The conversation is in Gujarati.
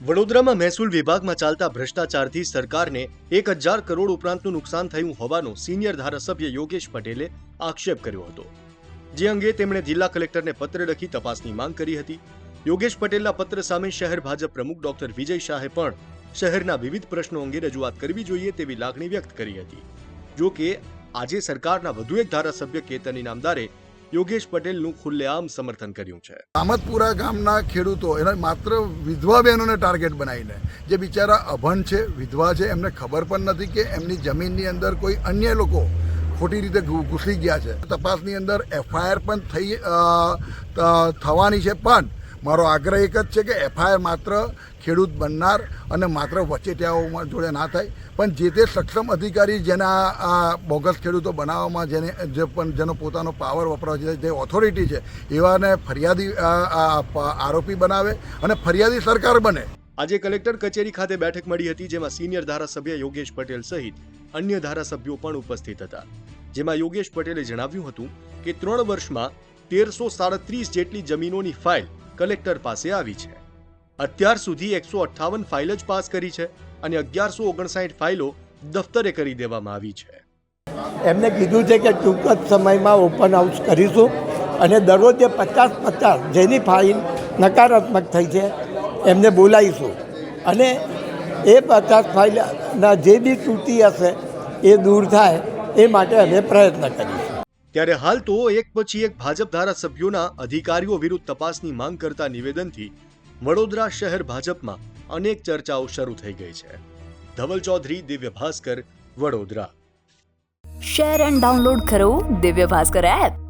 વડોદરામાં મહેસૂલ વિભાગમાં ચાલતા ભ્રષ્ટાચારથી સરકારને એક હજાર કરોડ ઉપરાંતનું નુકસાન થયું હોવાનો સિનિયર ધારાસભ્ય યોગેશ પટેલે આક્ષેપ કર્યો હતો. જે અંગે તેમણે જિલ્લા કલેક્ટરને પત્ર લખી તપાસની માંગ કરી હતી. યોગેશ પટેલના પત્ર સામે શહેર ભાજપ પ્રમુખ ડોક્ટર વિજય શાહે પણ શહેરના વિવિધ પ્રશ્નો અંગે રજૂઆત કરવી જોઈએ તેવી લાગણી વ્યક્ત કરી હતી. જો કે આજે સરકારના વધુ એક ધારાસભ્ય કેતન ઇનામદારે યોગેશ પટેલનું ખુલ્લેઆમ સમર્થન કર્યું છે. આમદપુરા ગામના ખેડૂતો એને માત્ર વિધવા બહેનોને ટાર્ગેટ બનાવીને, જે બિચારા અભણ છે, વિધવા છે, એમને ખબર પણ નથી કે એમની જમીનની અંદર કોઈ અન્ય લોકો ખોટી રીતે ઘૂસી ગયા છે. તપાસની અંદર એફઆઈઆર પણ થઈ થવાની છે, પણ મારો આગ્રહ એક જ છે કે એફઆઈઆર માત્ર ખેડૂત બનનાર અને માત્ર વચેટિયાઓમાં જોડે ના થાય. પણ જે તે સક્ષમ અધિકારી જેના આ બોગસ ખેડૂતો બનાવવામાં જેને, જે પણ જેનો પોતાનો પાવર વપરાય છે, જે ઓથોરિટી છે, એવાને ફરિયાદી આરોપી બનાવે અને ફરિયાદી સરકાર બને. આજે કલેક્ટર કચેરી ખાતે બેઠક મળી હતી, જેમાં સિનિયર ધારાસભ્ય યોગેશ પટેલ સહિત અન્ય ધારાસભ્યો પણ ઉપસ્થિત હતા. જેમાં યોગેશ પટેલે જણાવ્યું હતું કે, ત્રણ વર્ષમાં તેરસો સાડત્રીસ જેટલી જમીનોની ફાઇલ કલેક્ટર પાસે આવી છે. અત્યાર સુધી એકસો અઠ્ઠાવન ફાઇલ જ પાસ કરી છે અને અગિયારસો ઓગણસાઠ ફાઇલો દફતરે કરી દેવામાં આવી છે. એમને કીધું છે કે ટૂંક જ સમયમાં ઓપન હાઉસ કરીશું અને દરરોજે પચાસ પચાસ જેની ફાઇલ નકારાત્મક થઈ છે એમને બોલાવીશું. અને એ પચાસ ફાઇલના જે બી તૂટી હશે એ દૂર થાય એ માટે અમે પ્રયત્ન કરીશું. ત્યારે હાલ તો એક પછી એક ભાજપ ધારાસભ્યોના અધિકારીઓ વિરુદ્ધ તપાસની માંગ કરતા નિવેદનથી વડોદરા શહેર ભાજપમાં અનેક ચર્ચાઓ શરૂ થઈ ગઈ છે. Dhaval Chaudhary, Divya Bhaskar, Vadodara. Share and download કરો દિવ્ય ભાસ્કર એપ